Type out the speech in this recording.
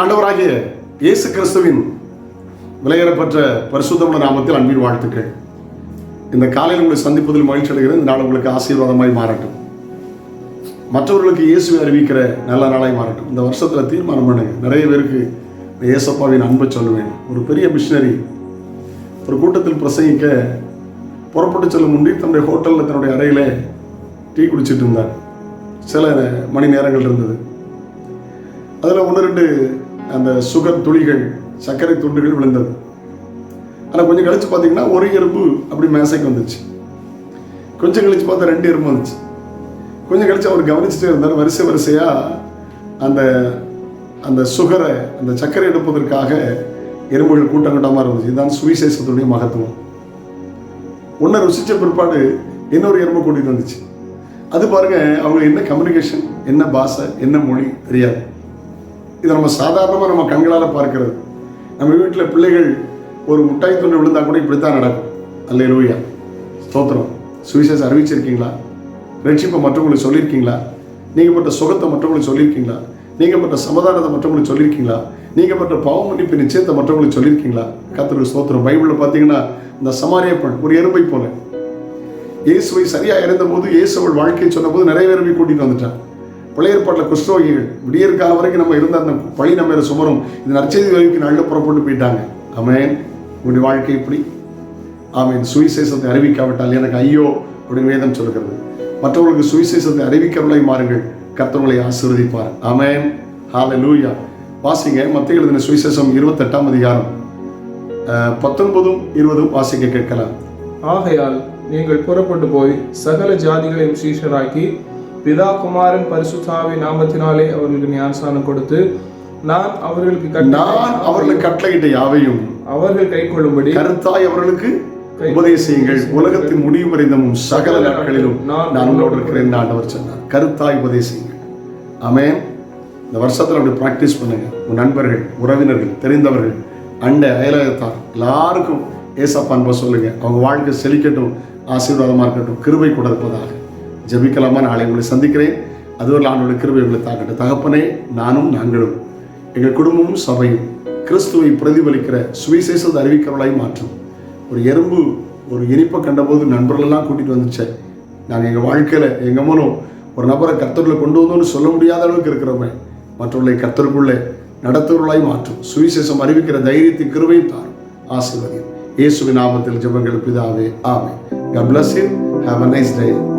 ஆண்டவராகிய இயேசு கிறிஸ்துவின் விலையேறப்பட்ட பரிசுத்தமுள்ள நாமத்தில் அன்பின் வாழ்த்துக்கள். இந்த காலையில் உங்களை சந்திப்பதில் மகிழ்ச்சி அடைகிறேன். இந்த நாள் உங்களுக்கு ஆசீர்வாதமாய் மாறட்டும். மற்றவர்களுக்கு இயேசுவை அறிவிக்கிற நல்ல நாளாய் மாறட்டும். இந்த வருஷத்தில் தீர்மானம் பண்ணுங்க. நிறைய பேருக்கு இயேசப்பாவின் அன்பை சொல்லுவேன். ஒரு பெரிய மிஷினரி ஒரு கூட்டத்தில் பிரசங்கிக்க புறப்பட்டு செல்லும் முன்னே தன்னுடைய ஹோட்டலில் தன்னுடைய அறையில் டீ குடிச்சிட்டு இருந்தார். சில மணி நேரங்கள் இருந்தது. அதில் ஒன்று ரெண்டு அந்த சுகர் துளிகள் சர்க்கரை துண்டுகள் விழுந்தது. ஆனால் கொஞ்சம் கழிச்சு பார்த்தீங்கன்னா ஒரு எறும்பு அப்படி மேசைக்கு வந்துச்சு. கொஞ்சம் கழிச்சு பார்த்தா ரெண்டு எறும்பு வந்துச்சு. கொஞ்சம் கழிச்சு அவர் கவனிச்சுட்டே இருந்தார். வரிசை வரிசையாக அந்த அந்த சுகரை அந்த சர்க்கரை எடுப்பதற்காக எறும்புகள் கூட்டம் கூட்டமாக இருந்துச்சு. இதுதான் சுவிசேஷத்துடைய மகத்துவம். ஒன்றை ருசித்த பிற்பாடு இன்னொரு எறும்பு கூட்டிகிட்டு வந்துச்சு. அது பாருங்க அவங்க என்ன கம்யூனிகேஷன் என்ன பாஷை என்ன மொழி தெரியாது. இதை நம்ம சாதாரணமாக நம்ம கண்களால் பார்க்கிறது. நம்ம வீட்டில் பிள்ளைகள் ஒரு முட்டாய் துண்டு விழுந்தால் கூட இப்படி தான் நடக்கும். அல்ல லூயா ஸ்தோத்திரம். சுவிசேஷம் அறிவிச்சிருக்கீங்களா? ரட்சிப்பை மற்றவங்களுக்கு சொல்லியிருக்கீங்களா? நீங்கள் பட்ட சுகத்தை மற்றவங்களுக்கு சொல்லியிருக்கீங்களா? நீங்கள் பட்ட சமாதானத்தை மற்றவங்களுக்கு சொல்லியிருக்கீங்களா? நீங்கள் பட்ட பாவ மன்னிப்பு நிச்சயத்தை மற்றவங்களுக்கு சொல்லியிருக்கீங்களா? கத்தருக்கு ஸ்தோத்திரம். பைபிளில் பார்த்தீங்கன்னா இந்த சமாரிய பெண் ஒரு எறும்பை போல. இயேசுவை சரியாக இருந்தபோது இயேசுவள் வாழ்க்கையை சொன்னபோது நிறைய பேரை கூட்டிகிட்டு வந்துட்டான். பழைய ஏற்பாட்டில் குஷ்டரோகிகள் விடியற் காலம் வரைக்கும் நம்ம இருந்த அந்த பழி நம்ம சுமரும். இந்த நற்செய்தி வரைக்கும் நல்ல புறப்பட்டு போயிட்டாங்க. அமேன் உங்களுடைய வாழ்க்கை இப்படி. ஆமீன். சுவிசேஷத்தை அறிவிக்காவிட்டால் எனக்கு ஐயோ அப்படின்னு வேதம் சொல்லுகிறது. மற்றவர்களுக்கு சுவிசேஷத்தை அறிவிக்கவில்லை மாறுங்கள். கர்த்தர்களை ஆசீர்வதிப்பார். அமேன் ஹால லூயா வாசிங்க. மத்திய எழுதின சுவிசேஷம் இருபத்தெட்டாம் அதிகாரம். பத்தொன்பதும் இருபதும் வாசிக்க கேட்கலாம். ஆகையால் நீங்கள் புறப்பட்டு போய் சகல ஜாதிகளையும் சீஷராக்கி பிதா குமாரன் பரிசுத்தாவி நாமத்தினாலே அவர்களுக்கு ஞானஸ்நானம் கொடுத்து நான் அவர்களுக்கு நான் அவர்களுக்கு கட்டளையிட்ட யாவையும் அவர்கள் கை கொள்ளும்படி கருத்தாய் அவர்களுக்கு உபதேசியுங்கள். உலகத்தின் முடிவு வரைந்தமும் சகல நாட்களிலும் நான் உங்களோடு இருக்கிறேன் ஆண்டவர் சொன்னார். கருத்தாய் உபதேசியுங்கள். ஆமென். இந்த வருஷத்தில் அப்படி ப்ராக்டிஸ் பண்ணுங்க. உன் நண்பர்கள் உறவினர்கள் தெரிந்தவர்கள் அண்டை அயலகத்தார் எல்லாருக்கும் ஏசப்பா அன்பை சொல்லுங்க. அவங்க வாழ்க்கை செழிக்கட்டும் ஆசீர்வாதமாக இருக்கட்டும் கிருபை கொடுப்பதாக ஜபிக்கலாமா? நாளை உங்களை சந்திக்கிறேன். அதுவரை ஆண்டோட கிருபை உங்களை தாக்கட்டும் தகப்பனே நானும் நாங்களும் எங்கள் குடும்பமும் சபையும் கிறிஸ்துவை பிரதிபலிக்கிற சுவிசேஷத்தை அறிவிக்கிறவளாய் மாற்றும். ஒரு எறும்பு ஒரு இனிப்பை கண்டபோது நண்பர்களெல்லாம் கூட்டிகிட்டு வந்துச்சே. நாங்கள் எங்கள் வாழ்க்கையில் எங்கள் மூலம் ஒரு நபரை கர்த்தர்களை கொண்டு வந்தோம்னு சொல்ல முடியாத அளவுக்கு இருக்கிறவன் மற்றவர்களை கர்த்தருக்குள்ளே நடத்துவர்களாய் மாற்றும். சுவிசேஷம் அறிவிக்கிற தைரியத்தின் கிருவையும் தாரும். ஆசீர்வதியும். இயேசுவின் நாமத்தில் ஜபங்கள் பிதாவே ஆமே கப்ளஸ் bless you. Nice a.